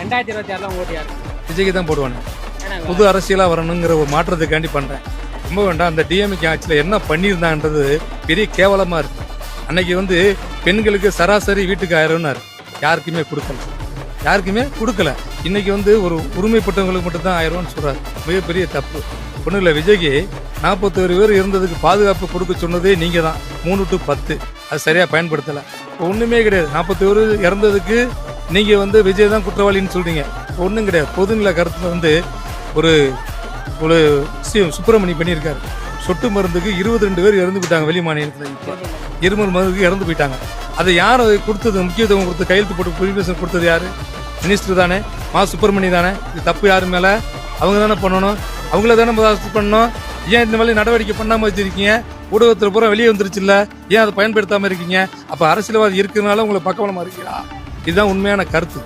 ரெண்டாயிரத்தி இருபத்தி ஆறுல ஓட்டு யாரு? விஜய்க்கு தான் போடுவானே. புது அரசியலாக வரணுங்கிற ஒரு மாற்றத்துக்காண்டி பண்ணுறேன் ரொம்ப வேண்டாம் அந்த டிஎம்கே ஆட்சியில் என்ன பண்ணியிருந்தாங்கன்றது பெரிய கேவலமாக இருக்கு. அன்னைக்கு வந்து பெண்களுக்கு சராசரி வீட்டுக்கு ஆயிரம்னாரு. யாருக்குமே கொடுக்கல. யாருக்குமே கொடுக்கல. இன்னைக்கு வந்து ஒரு உரிமைப்பட்டவங்களுக்கு மட்டும் தான் ஆயிரம்னு சொல்றாரு. மிகப்பெரிய தப்பு. ஒன்றும் இல்லை விஜய்க்கு நாற்பத்தோரு பேர் இருந்ததுக்கு பாதுகாப்பு கொடுக்க சொன்னதே நீங்கள் தான் மூணு டு பத்து. அது சரியாக பயன்படுத்தலை. ஒன்றுமே கிடையாது. நாற்பத்தோரு இறந்ததுக்கு நீங்கள் வந்து விஜய் தான் குற்றவாளின்னு சொல்றீங்க. ஒன்றும் கிடையாது. பொதுநிலை கருத்தில் வந்து ஒரு ஒரு சுப்பிரமணி பண்ணியிருக்காரு. சொட்டு மருந்துக்கு இருபது ரெண்டு பேர் இறந்து போயிட்டாங்க வெளி மாநிலத்தில். இப்போ இருமல் மருந்துக்கு இறந்து போயிட்டாங்க. அதை யார் கொடுத்தது? முக்கியத்துவம் கொடுத்து கையெழுத்து போட்டு பெர்மிஷன் கொடுத்தது யார்? மினிஸ்டர் தானே? மா சுப்பிரமணி தானே? இது தப்பு யார் மேலே? அவங்க தானே பண்ணணும். அவங்கள தானே முதல் பண்ணணும். ஏன் இந்த மாதிரி நடவடிக்கை பண்ணாமல் வச்சிருக்கீங்க? ஊடகத்தில் பூரா வெளியே வந்துருச்சுல்ல. ஏன் அதை பயன்படுத்தாமல் இருக்கீங்க? அப்போ அரசியல்வாதி இருக்கிறதுனால உங்களை பக்கவலமாக இருக்கீங்களா? இதுதான் உண்மையான கருத்து.